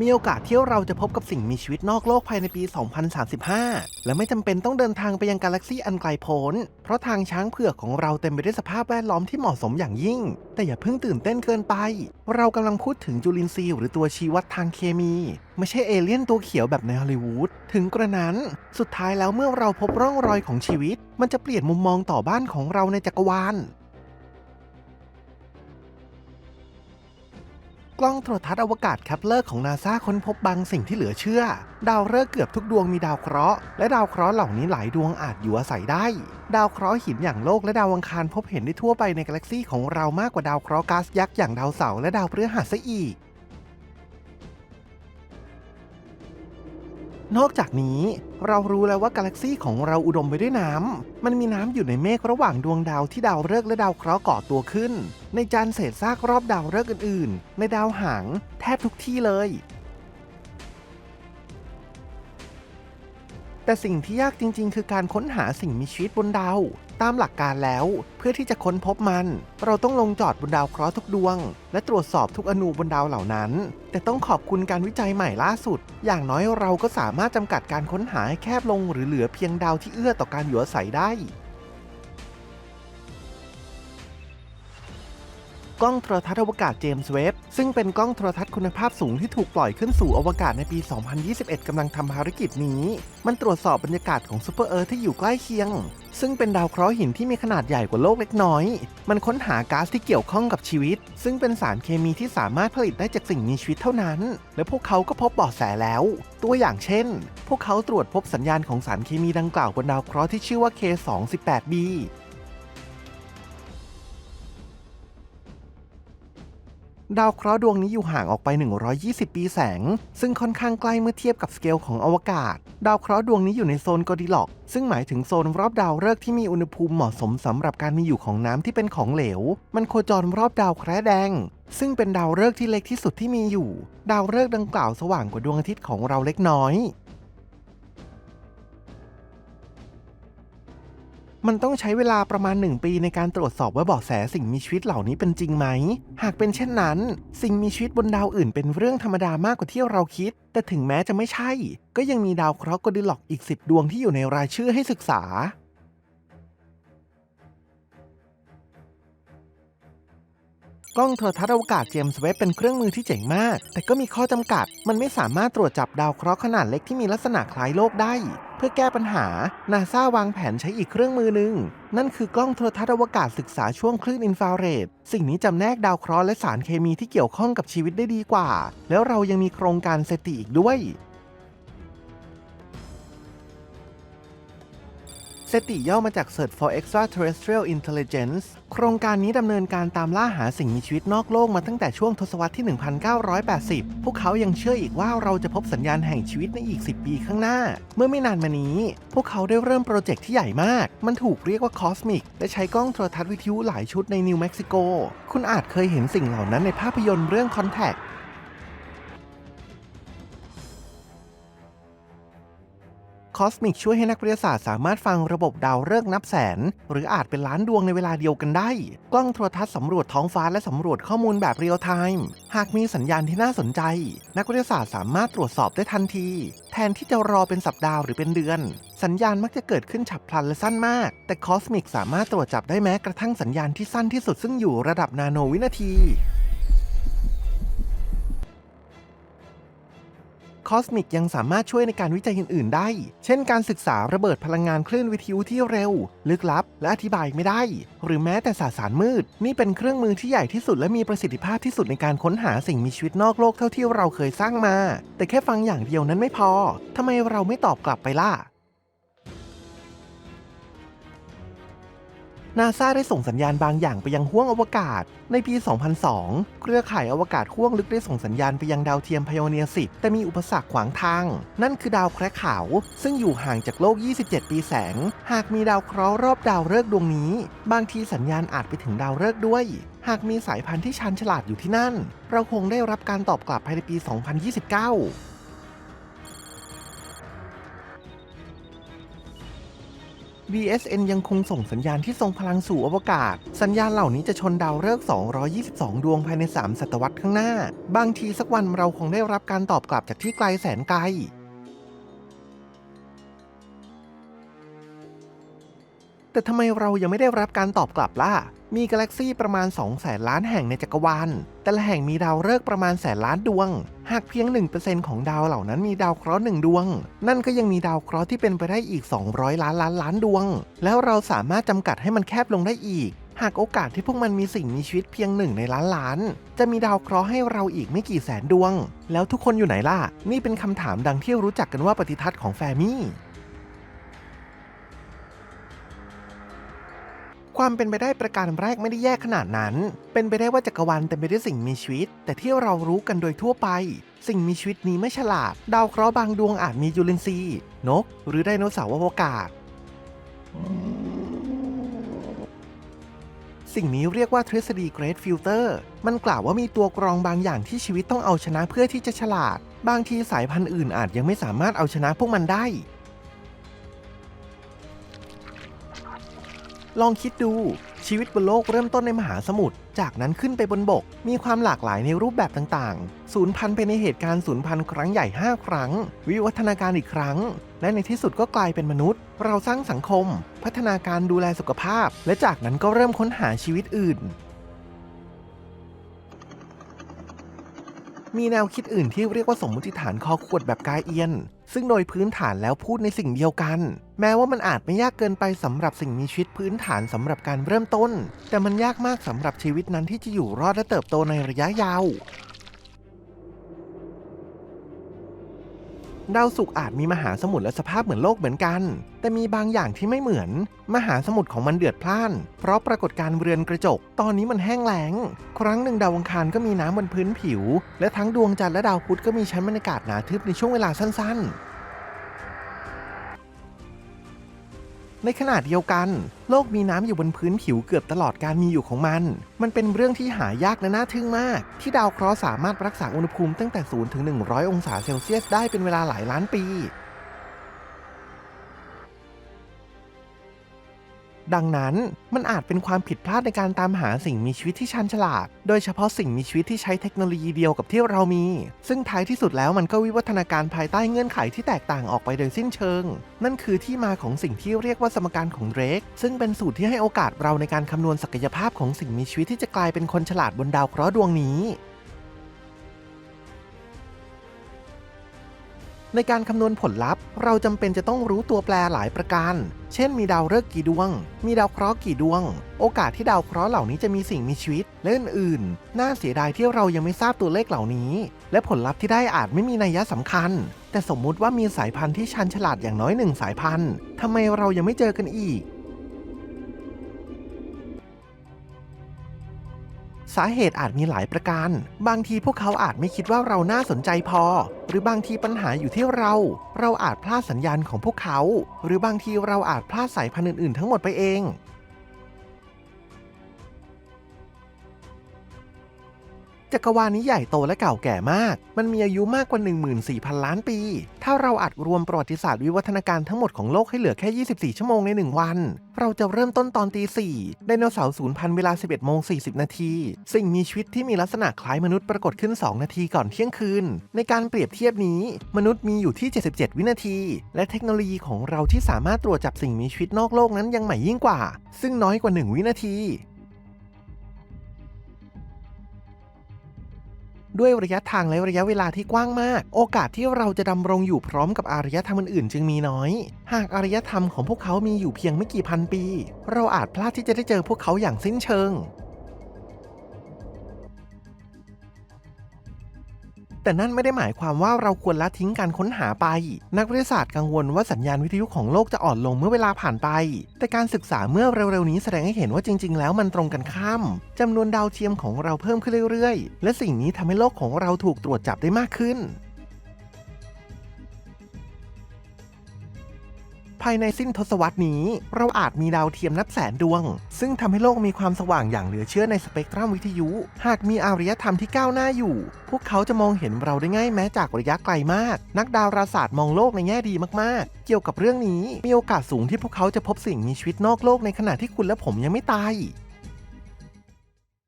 มีโอกาสที่เราจะพบกับสิ่งมีชีวิตนอกโลกภายในปี 2035 และไม่จำเป็นต้องเดินทางไปยังกาแล็กซีอันไกลโพ้น เพราะทางช้างเผือกของเราเต็มไปด้วยสภาพแวดล้อมที่เหมาะสมอย่างยิ่ง แต่อย่าเพิ่งตื่นเต้นเกินไป เรากำลังพูดถึงจุลินทรีย์หรือตัวชีวัดทางเคมี ไม่ใช่เอเลี่ยนตัวเขียวแบบในฮอลลีวูด ถึงกระนั้น สุดท้ายแล้วเมื่อเราพบร่องรอยของชีวิต มันจะเปลี่ยนมุมมองต่อบ้านของเราในจักรวาล กล้องโทรทัศน์อวกาศแคปเลอร์ของนาซาค้นพบบางสิ่งที่เหลือเชื่อ ดาวฤกษ์เกือบทุกดวงมีดาวเคราะห์และดาวเคราะห์เหล่านี้หลายดวงอาจอยู่อาศัยได้ ดาวเคราะห์หินอย่างโลกและดาวอังคารพบเห็นได้ทั่วไปในกาแล็กซีของเรามากกว่าดาวเคราะห์ก๊าซยักษ์อย่างดาวเสาร์และดาวพฤหัสซะอีก นอกจากนี้เรารู้แล้วว่ากาแล็กซีของเราอุดมไปด้วยน้ำ มันมีน้ำอยู่ในเมฆระหว่างดวงดาวที่ดาวฤกษ์และดาวเคราะห์ก่อตัวขึ้น ในจานเศษซากรอบดาวฤกษ์อื่น ๆ ในดาวหางแทบทุกที่เลย แต่สิ่งที่ยากจริง ๆ คือการค้นหาสิ่งมีชีวิตบนดาว ตามหลักการแล้ว เพื่อที่จะค้นพบมัน เราต้องลงจอดบนดาวเคราะห์ทุกดวง และตรวจสอบทุกอนูบนดาวเหล่านั้น แต่ต้องขอบคุณการวิจัยใหม่ล่าสุด อย่างน้อยเราก็สามารถจำกัดการค้นหาให้แคบลงหรือเหลือเพียงดาวที่เอื้อต่อการอยู่อาศัยได้ กล้องโทรทัศน์อวกาศเจมส์เวบซึ่งเป็นกล้องโทรทัศน์คุณภาพสูงที่ถูกปล่อยขึ้นสู่อวกาศในปี 2021 กำลังทำภารกิจนี้ มันตรวจสอบบรรยากาศของซูเปอร์เอิร์ธที่อยู่ใกล้เคียง ซึ่งเป็นดาวเคราะห์หินที่มีขนาดใหญ่กว่าโลกเล็กน้อย มันค้นหาก๊าซที่เกี่ยวข้องกับชีวิต ซึ่งเป็นสารเคมีที่สามารถผลิตได้จากสิ่งมีชีวิตเท่านั้น และพวกเขาก็พบเบาะแสแล้ว ตัวอย่างเช่น พวกเขาตรวจพบสัญญาณของสารเคมีดังกล่าวบนดาวเคราะห์ที่ชื่อว่า K218b ดาวเคราะห์ดวงนี้อยู่ห่างออกไป 120 ปีแสง ซึ่งค่อนข้างใกล้เมื่อเทียบกับสเกลของอวกาศ ดาวเคราะห์ดวงนี้อยู่ในโซนกอดิล็อก ซึ่งหมายถึงโซนรอบดาวฤกษ์ที่มีอุณหภูมิเหมาะสมสำหรับการมีอยู่ของน้ำที่เป็นของเหลว มันโคจรรอบดาวแคระแดง ซึ่งเป็นดาวฤกษ์ที่เล็กที่สุดที่มีอยู่ ดาวฤกษ์ดังกล่าวสว่างกว่าดวงอาทิตย์ของเราเล็กน้อย มันต้องใช้เวลาประมาณ 1 ปีในการตรวจสอบว่าเบาะแสสิ่งมีชีวิตเหล่านี้เป็นจริงไหม หากเป็นเช่นนั้น สิ่งมีชีวิตบนดาวอื่นเป็นเรื่องธรรมดามากกว่าที่เราคิด แต่ถึงแม้จะไม่ใช่ ก็ยังมีดาวเคราะห์กดิล็อกอีก 10 ดวงที่อยู่ในรายชื่อให้ศึกษากล้องโทรทัศน์อวกาศเจมส์เว็บเป็นเครื่องมือที่เจ๋งมาก แต่ก็มีข้อจำกัด มันไม่สามารถตรวจจับดาวเคราะห์ขนาดเล็กที่มีลักษณะคล้ายโลกได้ พื่อแก้ปัญหา นาซาวางแผนใช้อีกเครื่องมือหนึ่ง นั่นคือกล้องโทรทัศน์อวกาศศึกษาช่วงคลื่นอินฟราเรด สิ่งนี้จำแนกดาวเคราะห์และสารเคมีที่เกี่ยวข้องกับชีวิตได้ดีกว่า แล้วเรายังมีโครงการเซติอีกด้วย เซติย่อมาจาก Search for Extraterrestrial Intelligence โครงการนี้ดำเนินการตามล่าหาสิ่งมีชีวิตนอกโลกมาตั้งแต่ช่วงทศวรรษที่ 1980 พวกเขายังเชื่ออีกว่าเราจะพบสัญญาณแห่งชีวิตในอีก 10 ปีข้างหน้า เมื่อไม่นานมานี้ พวกเขาได้เริ่มโปรเจกต์ที่ใหญ่มาก มันถูกเรียกว่า Cosmic และใช้กล้องโทรทัศน์วิทยุหลายชุดในนิวเม็กซิโก คุณอาจเคยเห็นสิ่งเหล่านั้นในภาพยนตร์เรื่อง Contact คอสมิกช่วยให้นักวิทยาศาสตร์สามารถฟังระบบดาวฤกษ์นับแสน หรืออาจเป็นล้านดวงในเวลาเดียวกันได้ กล้องโทรทัศน์สำรวจท้องฟ้าและสำรวจข้อมูลแบบเรียลไทม์หากมีสัญญาณที่น่าสนใจ นักวิทยาศาสตร์สามารถตรวจสอบได้ทันที แทนที่จะรอเป็นสัปดาห์หรือเป็นเดือน สัญญาณมักจะเกิดขึ้นฉับพลันและสั้นมาก แต่คอสมิกสามารถตรวจจับได้แม้กระทั่งสัญญาณที่สั้นที่สุดซึ่งอยู่ระดับนาโนวินาที คอสมิกยังสามารถช่วยในการวิจัยอื่นๆ ได้ เช่นการศึกษาระเบิดพลังงานคลื่นวิทยุที่เร็ว ลึกลับ และอธิบายไม่ได้ หรือแม้แต่สสารมืด นี่เป็นเครื่องมือที่ใหญ่ที่สุดและมีประสิทธิภาพที่สุดในการค้นหาสิ่งมีชีวิตนอกโลกเท่าที่เราเคยสร้างมา แต่แค่ฟังอย่างเดียวนั้นไม่พอทำไมเราไม่ตอบกลับไปล่ะ นาซาได้ส่งสัญญาณบางอย่างไปยังห้วงอวกาศ ในปี 2002 เครือข่ายอวกาศห้วงลึกได้ส่งสัญญาณไปยังดาวเทียมพ i o เนีย10แต่มีอุปสรรคขวางทาง นั่นคือดาวแคระขาว ซึ่งอยู่ห่างจากโลก 27 ปีแสง หากมีดาวเคราะห์รอบดาวฤกษ์ดวงนี้ บางทีสัญญาณอาจไปถึงดาวฤกษ์ด้วย หากมีสายพันธุ์ที่ชันฉลาดอยู่ที่นั่น เราคงได้รับการตอบกลับภายในปี 2029 BSN ยังคงส่งสัญญาณที่ทรงพลังสู่อวกาศ สัญญาณเหล่านี้จะชนดาวฤกษ์222 ดวงภายใน 3 ศตวรรษข้างหน้า บางทีสักวันเราคงได้รับการตอบกลับจากที่ไกลแสนไกล แต่ทำไมเรายังไม่ได้รับการตอบกลับล่ะ มีกาแล็กซี่ประมาณ 2 แสนล้านแห่งในจักรวาล แต่ละแห่งมีดาวฤกษ์ประมาณแสนล้านดวง หากเพียง 1%ของดาวเหล่านั้นมีดาวเคราะห์หนึ่งดวง นั่นก็ยังมีดาวเคราะห์ที่เป็นไปได้อีก 200 ล้านล้านล้านดวง แล้วเราสามารถจำกัดให้มันแคบลงได้อีก หากโอกาสที่พวกมันมีสิ่งมีชีวิตเพียงหนึ่งในล้านล้าน จะมีดาวเคราะห์ให้เราอีกไม่กี่แสนดวง แล้วทุกคนอยู่ไหนล่ะ นี่เป็นคำถามดังที่รู้จักกันว่าปฏิทัศน์ของแฟมี่ ความเป็นไปได้ประการแรกไม่ได้แย่ขนาดนั้น เป็นไปได้ว่าจักรวาลเต็มไปด้วยสิ่งมีชีวิต แต่ที่เรารู้กันโดยทั่วไป สิ่งมีชีวิตนี้ไม่ฉลาด ดาวเคราะห์บางดวงอาจมีจุลินทรีย์ นก หรือไดโนเสาร์อวกาศ สิ่งนี้เรียกว่าทฤษฎี Great Filter มันกล่าวว่ามีตัวกรองบางอย่างที่ชีวิตต้องเอาชนะเพื่อที่จะฉลาด บางทีสายพันธุ์อื่นอาจยังไม่สามารถเอาชนะพวกมันได้ ลองคิดดูชีวิตบนโลกเริ่มต้นในมหาสมุทร จากนั้นขึ้นไปบนบก มีความหลากหลายในรูปแบบต่างๆ สูญพันธุ์ไปในเหตุการณ์สูญพันธุ์ครั้งใหญ่ 5 ครั้ง วิวัฒนาการอีกครั้ง และในที่สุดก็กลายเป็นมนุษย์ เราสร้างสังคม พัฒนาการดูแลสุขภาพ และจากนั้นก็เริ่มค้นหาชีวิตอื่น มีแนวคิดอื่นที่เรียกว่าสมมติฐานคอขวดแบบกายเอียน ซึ่งโดยพื้นฐานแล้วพูดในสิ่งเดียวกัน แม้ว่ามันอาจไม่ยากเกินไปสำหรับสิ่งมีชีวิตพื้นฐานสำหรับการเริ่มต้น แต่มันยากมากสำหรับชีวิตนั้นที่จะอยู่รอดและเติบโตในระยะยาว ดาวศุกร์อาจมีมหาสมุทรและสภาพเหมือนโลกเหมือนกัน แต่มีบางอย่างที่ไม่เหมือน มหาสมุทรของมันเดือดพล่าน เพราะปรากฏการณ์เรือนกระจก ตอนนี้มันแห้งแล้ง ครั้งหนึ่งดาวอังคารก็มีน้ำบนพื้นผิว และทั้งดวงจันทร์และดาวพุธก็มีชั้นบรรยากาศหนาทึบในช่วงเวลาสั้นๆ ในขณะเดียวกัน โลกมีน้ำอยู่บนพื้นผิวเกือบตลอดการมีอยู่ของมัน มันเป็นเรื่องที่หายากและน่าทึ่งมาก ที่ดาวเคราะห์สามารถรักษาอุณหภูมิตั้งแต่0ถึง100 องศาเซลเซียสได้เป็นเวลาหลายล้านปี ดังนั้นมันอาจเป็นความผิดพลาดในการตามหาสิ่งมีชีวิตที่ชันฉลาด โดยเฉพาะสิ่งมีชีวิตที่ใช้เทคโนโลยีเดียวกับที่เรามี ซึ่งท้ายที่สุดแล้วมันก็วิวัฒนาการภายใต้เงื่อนไขที่แตกต่างออกไปโดยสิ้นเชิง นั่นคือที่มาของสิ่งที่เรียกว่าสมการของเดรกซึ่งเป็นสูตรที่ให้โอกาสเราในการคำนวณศักยภาพของสิ่งมีชีวิตที่จะกลายเป็นคนฉลาดบนดาวเคราะห์ดวงนี้ ในการคำนวณผลลัพธ์ เราจำเป็นจะต้องรู้ตัวแปรหลายประการ เช่น มีดาวฤกษ์กี่ดวง มีดาวเคราะห์กี่ดวง โอกาสที่ดาวเคราะห์เหล่านี้จะมีสิ่งมีชีวิตและอื่นๆ น่าเสียดายที่เรายังไม่ทราบตัวเลขเหล่านี้ และผลลัพธ์ที่ได้อาจไม่มีนัยสำคัญ แต่สมมุติว่ามีสายพันธุ์ที่ชันฉลาดอย่างน้อยหนึ่งสายพันธุ์ทำไมเรายังไม่เจอกันอีก สาเหตุอาจมีหลายประการ บางทีพวกเขาอาจไม่คิดว่าเราน่าสนใจพอ หรือบางทีปัญหาอยู่ที่เรา เราอาจพลาดสัญญาณของพวกเขา หรือบางทีเราอาจพลาดสายพันธุ์อื่นๆ ทั้งหมดไปเอง จักรวาลนี้ใหญ่โตและเก่าแก่มาก มันมีอายุมากกว่า 14,000 ล้านปี ถ้าเราอัดรวมประวัติศาสตร์วิวัฒนาการทั้งหมดของโลกให้เหลือแค่ 24 ชั่วโมงใน 1 วัน เราจะเริ่มต้นตอนตี4ไดโนเสาร์สูญพันธุ์เวลา 11โมง40 นาที สิ่งมีชีวิตที่มีลักษณะคล้ายมนุษย์ปรากฏขึ้น 2 นาทีก่อนเที่ยงคืน ในการเปรียบเทียบนี้ มนุษย์มีอยู่ที่ 77 วินาที และเทคโนโลยีของเราที่สามารถตรวจจับสิ่งมีชีวิตนอกโลกนั้นยังใหม่ยิ่งกว่า ซึ่งน้อยกว่า 1 วินาที ด้วยระยะทางและระยะเวลาที่กว้างมาก โอกาสที่เราจะดำรงอยู่พร้อมกับอารยธรรมอื่นๆ จึงมีน้อย หากอารยธรรมของพวกเขามีอยู่เพียงไม่กี่พันปี เราอาจพลาดที่จะได้เจอพวกเขาอย่างสิ้นเชิง แต่นั่นไม่ได้หมายความว่าเราควรละทิ้งการค้นหาไป นักวิทยาศาสตร์กังวลว่าสัญญาณวิทยุของโลกจะอ่อนลงเมื่อเวลาผ่านไป แต่การศึกษาเมื่อเร็วๆนี้แสดงให้เห็นว่าจริง ๆ แล้วมันตรงกันข้ามจำนวนดาวเทียมของเราเพิ่มขึ้นเรื่อยๆ และสิ่งนี้ทำให้โลกของเราถูกตรวจจับได้มากขึ้น ภายในสิ้นทศวรรษนี้ เราอาจมีดาวเทียมนับแสนดวง ซึ่งทำให้โลกมีความสว่างอย่างเหลือเชื่อในสเปกตรัมวิทยุ หากมีอารยธรรมที่ก้าวหน้าอยู่ พวกเขาจะมองเห็นเราได้ง่ายแม้จากระยะไกลมาก นักดาราศาสตร์มองโลกในแง่ดีมากๆ เกี่ยวกับเรื่องนี้มีโอกาสสูงที่พวกเขาจะพบสิ่งมีชีวิตนอกโลกในขณะที่คุณและผมยังไม่ตาย